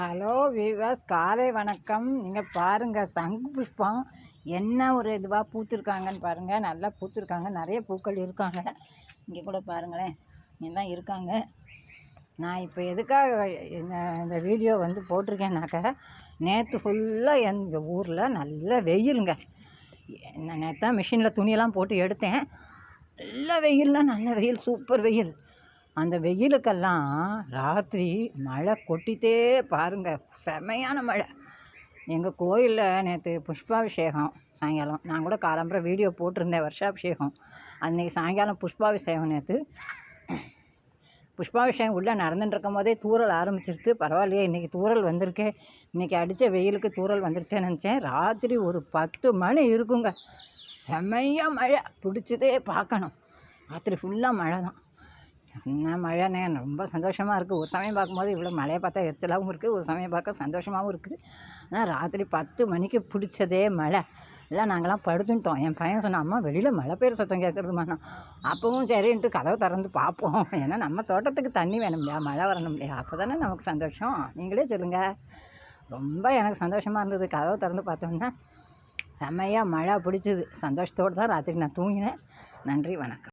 Hello viewers காலை வணக்கம். நீங்கள் பாருங்கள் சங்கு புஷ்பம். என்ன ஒரு இதுவாக பூத்துருக்காங்கன்னு பாருங்கள் நல்லா பூத்துருக்காங்க. நிறைய பூக்கள் இருக்காங்க. இங்கே கூட பாருங்களேன். எல்லாம் இருக்காங்க. நான் இப்போ எதுக்காக இந்த இந்த வீடியோ வந்து போட்டிருக்கேன்னாக்கா நேற்று ஃபுல்லாக எங்கள் ஊரில் நல்ல வெயிலுங்க. நான் நேற்று தான் மிஷினில் துணியெல்லாம் போட்டு எடுத்தேன். நல்ல வெயில்னா நல்ல வெயில் சூப்பர் வெயில். அந்த வெயிலுக்கெல்லாம் ராத்திரி மழை கொட்டிட்டே பாருங்க. செமையான மழை. எங்கள் கோயிலில் நேற்று புஷ்பாபிஷேகம் சாயங்காலம். நான் கூட காலம்புற வீடியோ போட்டிருந்தேன் வருஷாபிஷேகம். அன்றைக்கி சாயங்காலம் புஷ்பாபிஷேகம் நேற்று புஷ்பாபிஷேகம் உள்ளே நடந்துட்டுருக்கும் போதே தூரல் ஆரம்பிச்சிருக்கு பரவாயில்லையே இன்றைக்கி தூரல் வந்திருக்கே. இன்றைக்கி அடித்த வெயிலுக்கு தூறல் வந்துருக்கேன்னு நினச்சேன். ராத்திரி ஒரு பத்து மணி இருக்குங்க. செமையாக மழை. பிடிச்சதே பார்க்கணும். ராத்திரி ஃபுல்லாக மழை தான் மழைண்ணே? ரொம்ப சந்தோஷமாக இருக்குது ஒரு சமயம் பார்க்கும்போது இவ்வளோ மழையை பார்த்தா எரிச்சலாகவும் இருக்குது ஒரு சமயம் பார்க்க சந்தோஷமாகவும் இருக்குது ஆனால் ராத்திரி பத்து மணிக்கு பிடிச்சதே மழை. இல்லை நாங்களாம் படுத்துட்டோம். என் பையன் சொன்னான் அம்மா வெளியில் மழை பெய்கிற சத்தம் கேட்குறதுமாண்ணா அப்பவும் சரின்ட்டு கதவை திறந்து பார்ப்போம். ஏன்னா நம்ம தோட்டத்துக்கு தண்ணி வேணும் இல்லையா மழை வரணும் இல்லையா அப்போ தானே நமக்கு சந்தோஷம். நீங்களே சொல்லுங்கள் ரொம்ப எனக்கு சந்தோஷமாக இருந்தது. கதவை திறந்து பார்த்தோம்னா செம்மையாக மழை பிடிச்சிது. சந்தோஷத்தோடு தான் ராத்திரி நான் தூங்கினேன். நன்றி வணக்கம்.